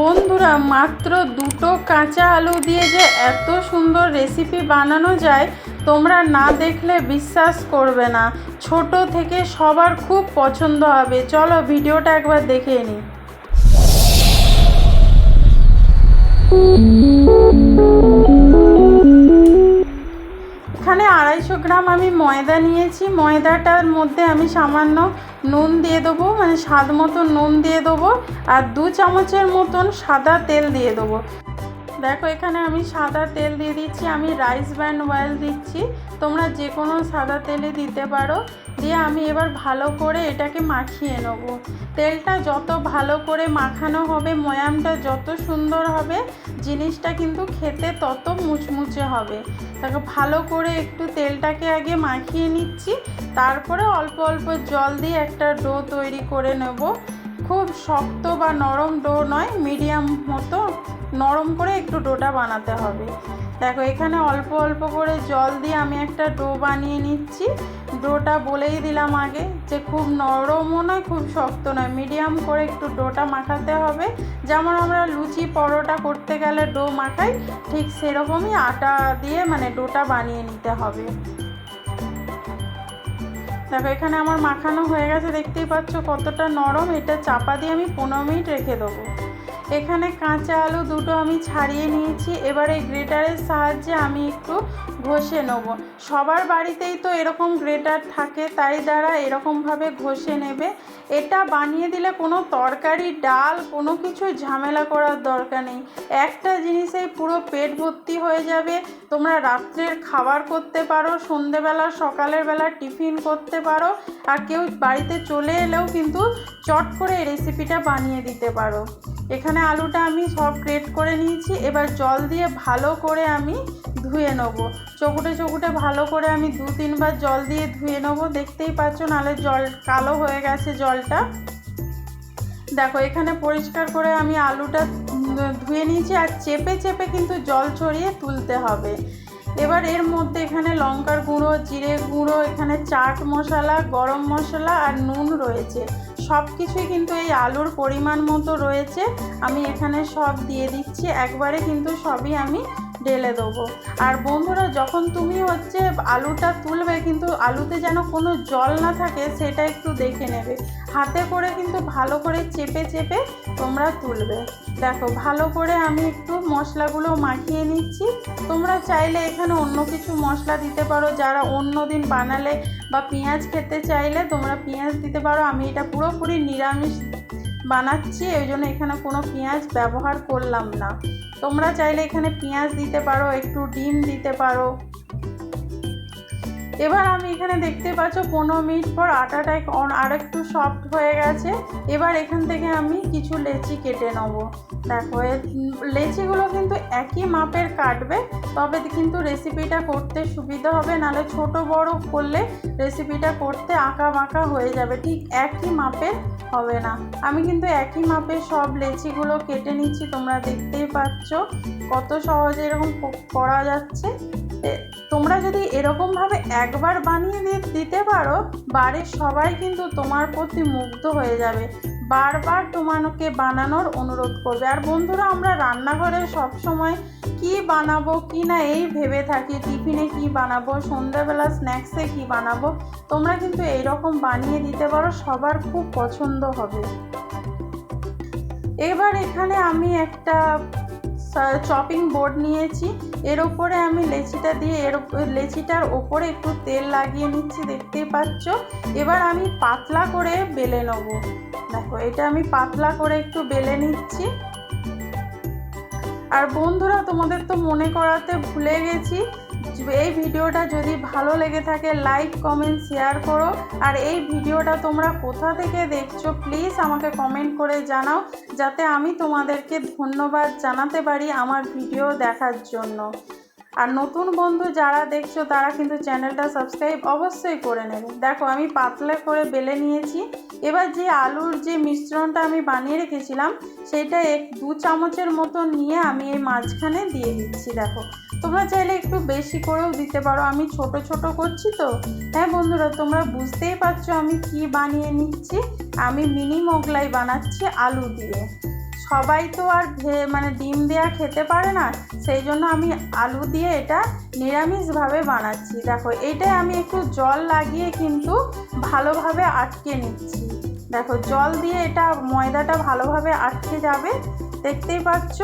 বন্ধুরা, মাত্র দুটো কাঁচা আলু দিয়ে যে এত সুন্দর রেসিপি বানানো যায়, তোমরা না দেখলে বিশ্বাস করবে না। ছোট থেকে সবার খুব পছন্দ হবে। চলো ভিডিওটা একবার দেখে নিই এখানে আড়াইশো গ্রাম আমি ময়দা নিয়েছি। ময়দাটার মধ্যে আমি সামান্য নুন দিয়ে দেবো মানে স্বাদ মতো নুন দিয়ে দেবো আর দু চামচের মতন সাদা তেল দিয়ে দেবো। দেখো, এখানে আমি সাদা তেল দিয়ে দিচ্ছি, আমি রাইস ব্যান্ড অয়েল দিচ্ছি। তোমরা যে কোনো সাদা তেলে দিতে পারো। দিয়ে আমি এবার ভালো করে এটাকে মাখিয়ে নেব। তেলটা যত ভালো করে মাখানো হবে, ময়ামটা যত সুন্দর হবে, জিনিসটা কিন্তু খেতে তত মুচমুচে হবে। তাকে ভালো করে একটু তেলটাকে আগে মাখিয়ে নিচ্ছি, তারপরে অল্প অল্প জল দিয়ে একটা ডো তৈরি করে নেব। খুব শক্ত বা নরম ডো নয়, মিডিয়াম মতো নরম করে একটু ডোটা বানাতে হবে। দেখো, এখানে অল্প অল্প করে জল দিয়ে আমি একটা ডো বানিয়ে নিচ্ছি। ডোটা বলেই দিলাম আগে যে খুব নরমও নয়, খুব শক্ত নয়। মিডিয়াম করে একটু ডোটা মাখাতে হবে। যেমন আমরা লুচি পরোটা করতে গেলে ডো মাখাই, ঠিক সেরকমই আটা দিয়ে মানে ডোটা বানিয়ে নিতে হবে। দেখো, এখানে আমার মাখানো হয়ে গেছে। দেখতেই পাচ্ছ কতটা নরম। এটা চাপা দিয়ে আমি পনেরো মিনিট রেখে দেবো। এখানে কাঁচা আলু দুটো আমি ছাড়িয়ে নিয়েছি। এবার এই গ্রেটারের সাহায্যে আমি একটু ঘষে নেব। সবার বাড়িতেই তো এরকম গ্রেটার থাকে, তাই দ্বারা এরকমভাবে ঘষে নেবে, এটা বানিয়ে দিলে কোনো তরকারি, ডাল, কোনো কিছু ঝামেলা করার দরকার নেই। একটা জিনিসেই পুরো পেট ভর্তি হয়ে যাবে। তোমরা রাত্রের খাবার করতে পারো, সন্ধেবেলা, সকালের বেলা টিফিন করতে পারো, আর কেউ বাড়িতে চলে এলেও কিন্তু চট করে রেসিপিটা বানিয়ে দিতে পারো। এখানে আলুটা আমি সব গ্রেট করে নিয়েছি। এবার জল দিয়ে ভালো করে আমি ধুয়ে নেব। চকুটে চকুটে ভালো করে আমি দু তিনবার জল দিয়ে ধুয়ে নেব। দেখতেই পাচ্ছ নাহলে জল কালো হয়ে গেছে জলটা। দেখো, এখানে পরিষ্কার করে আমি আলুটা ধুয়ে নিয়েছি। আর চেপে চেপে কিন্তু জল ছড়িয়ে তুলতে হবে। এবার এর মধ্যে এখানে লঙ্কার গুঁড়ো, জিরে গুঁড়ো, এখানে চাট মশলা, গরম মশলা আর নুন রয়েছে। সব কিছুই কিন্তু এই আলুর পরিমাণ মতো রয়েছে। আমি এখানে সব দিয়ে দিচ্ছি। একবারে কিন্তু সবই আমি ঢেলে দেবো। আর বন্ধুরা, যখন তুমি হচ্ছে আলুটা তুলবে, কিন্তু আলুতে যেন কোনো জল না থাকে, সেটা একটু দেখে নেবে। হাতে করে কিন্তু ভালো করে চেপে চেপে তোমরা তুলবে। দেখো, ভালো করে আমি একটু মশলাগুলো মাখিয়ে নিচ্ছি। তোমরা চাইলে এখানে অন্য কিছু মশলা দিতে পারো। যারা অন্য দিন বানালে বা পেঁয়াজ খেতে চাইলে তোমরা পেঁয়াজ দিতে পারো। আমি এটা পুরোপুরি নিরামিষ বানাচ্ছি ওই জন্য এখানে কোনো পেঁয়াজ ব্যবহার করলাম না। তোমরা চাইলে এখানে পেঁয়াজ দিতে পারো, একটু ডিম দিতে পারো। এবার আমি এখানে দেখতে পাচ্ছ, পনেরো মিনিট পর আটাটা আর একটু সফট হয়ে গেছে। এবার এখান থেকে আমি কিছু লেচি কেটে নেব। দেখো লেচিগুলো কিন্তু একই মাপের কাটবে তবে কিন্তু রেসিপিটা করতে সুবিধা হবে, নাহলে ছোট বড় করলে রেসিপিটা করতে আঁকা বাঁকা হয়ে যাবে। ঠিক একই মাপের হবে না। আমি কিন্তু একই মাপের সব লেচিগুলো কেটে নিচ্ছি, তোমরা দেখতেই পাচ্ছ কত সহজে এরকম করা যাচ্ছে। তোমরা যদি এরকমভাবে একবার বানিয়ে দিতে পারো, বাড়ির সবাই কিন্তু তোমার প্রতি মুগ্ধ হয়ে যাবে। বারবার তোমাকে বানানোর অনুরোধ করবে। আর বন্ধুরা, আমরা রান্নাঘরে সবসময় কি বানাবো, কি না, এই ভেবে থাকি, টিফিনে কি বানাবো, সন্ধ্যাবেলা স্ন্যাক্সে কি বানাবো। তোমরা কিন্তু এইরকম বানিয়ে দিতে পারো, সবার খুব পছন্দ হবে। এবার এখানে আমি একটা চপিং বোর্ড নিয়েছি। এর ওপরে আমি লেচিটা দিয়ে এর লেচিটার ওপরে একটু তেল লাগিয়ে নিচ্ছি, দেখতেই পাচ্ছ। এবার আমি পাতলা করে বেলে নেব। দেখো, এটা আমি পাতলা করে একটু বেলে নিচ্ছি। আর বন্ধুরা, তোমাদের তো মনে করাতে ভুলে গেছি এই ভিডিওটা যদি ভালো লেগে থাকে লাইক কমেন্ট শেয়ার করো। আর এই ভিডিওটা তোমরা কোথা থেকে দেখছ প্লিজ আমাকে কমেন্ট করে জানাও, যাতে আমি তোমাদেরকে ধন্যবাদ জানাতে পারি আমার ভিডিও দেখার জন্য। আর নতুন বন্ধু যারা দেখছ, তারা কিন্তু চ্যানেলটা সাবস্ক্রাইব অবশ্যই করে নেবে। দেখো, আমি পাতলা করে বেলে নিয়েছি। এবার যে আলুর যে মিশ্রণটা আমি বানিয়ে রেখেছিলাম, সেটা এক দু চামচের মতো নিয়ে আমি এই মাঝখানে দিয়ে দিচ্ছি, দেখো। তোমরা চাইলে একটু বেশি করেও দিতে পারো। আমি ছোট ছোট করছি তো। হ্যাঁ বন্ধুরা, তোমরা বুঝতেই পারছ আমি কি বানিয়ে নিচ্ছি। আমি মিনি মোগলাই বানাচ্ছি আলু দিয়ে। সবাই তো আর মানে ডিম দেওয়া খেতে পারে না, সেই জন্য আমি আলু দিয়ে এটা নিরামিষভাবে বানাচ্ছি। দেখো, এটাই আমি একটু জল লাগিয়ে কিন্তু ভালোভাবে আটকে নিচ্ছি। দেখো, জল দিয়ে এটা ময়দাটা ভালোভাবে আটকে যাবে। দেখতেই পাচ্ছ?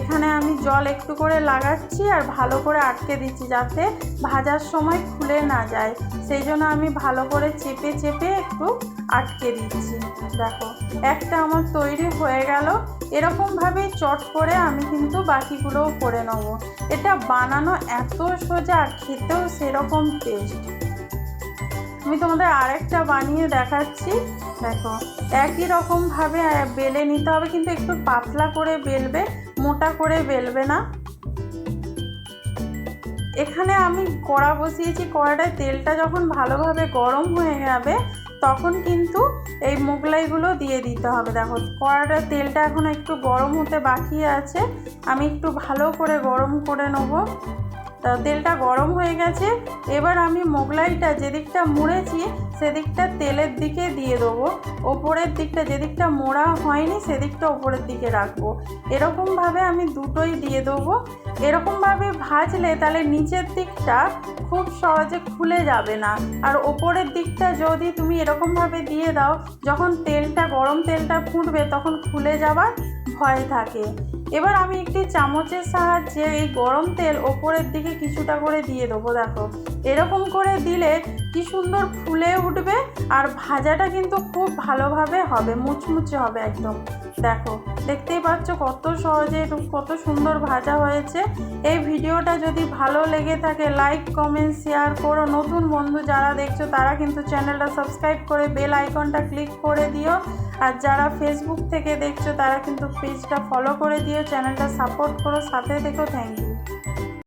এখানে আমি জল একটু করে লাগাচ্ছি আর ভালো করে আটকে দিচ্ছি যাতে ভাজার সময় খুলে না যায়। সেই জন্য আমি ভালো করে চেপে চেপে একটু আটকে দিচ্ছি। দেখো, একটা আমার তৈরি হয়ে গেল। এরকমভাবেই চট করে আমি কিন্তু বাকিগুলোও করে নেব। এটা বানানো এত সোজা, খেতেও সেরকম টেস্ট আমি তোমাদের আরেকটা বানিয়ে দেখাচ্ছি। দেখো, একই রকমভাবে বেলে নিতে হবে, কিন্তু একটু পাতলা করে বেলবে, মোটা করে বেলবে না। এখানে আমি কড়া বসিয়েছি, কড়াটায় তেলটা যখন ভালোভাবে গরম হয়ে যাবে, তখন কিন্তু এই মোগলাইগুলো দিয়ে দিতে হবে। দেখো কড়াটার তেলটা এখন একটু গরম হতে বাকি আছে, আমি একটু ভালো করে গরম করে নেব। তা তেলটা গরম হয়ে গেছে, এবার আমি মোগলাইটা যেদিকটা মুড়েছি সেদিকটা তেলের দিকে দিয়ে দেবো। ওপরের দিকটা যেদিকটা মোড়া হয়নি সেদিকটা ওপরের দিকে রাখব। এরকমভাবে আমি দুটোই দিয়ে দেবো। এরকমভাবে ভাজলে তাহলে নিচের দিকটা খুব সহজে খুলে যাবে না। আর ওপরের দিকটা যদি তুমি এরকমভাবে দিয়ে দাও, যখন তেলটা, গরম তেলটা ফুটবে তখন খুলে যাবার ভয় থাকে। এবার আমি একটি চামচের সাহায্যে এই গরম তেল ওপরের দিকে কিছুটা করে দিয়ে দেবো, দেখো। এরকম করে দিলে কি সুন্দর ফুলে উঠবে আর ভাজাটা কিন্তু খুব ভালোভাবে হবে, মুচমুচে হবে একদম। দেখো, দেখতেই পাচ্ছ কত সহজে কত সুন্দর ভাজা হয়েছে। এই ভিডিওটা যদি ভালো লেগে থাকে লাইক কমেন্ট শেয়ার করো। নতুন বন্ধু যারা দেখছ, তারা কিন্তু চ্যানেলটা সাবস্ক্রাইব করে বেল আইকনটা ক্লিক করে দিও। আর যারা ফেসবুক থেকে দেখছ, তারা কিন্তু পেজটা ফলো করে দিও, চ্যানেলটা সাপোর্ট করো। সাথে থেকো থ্যাংক ইউ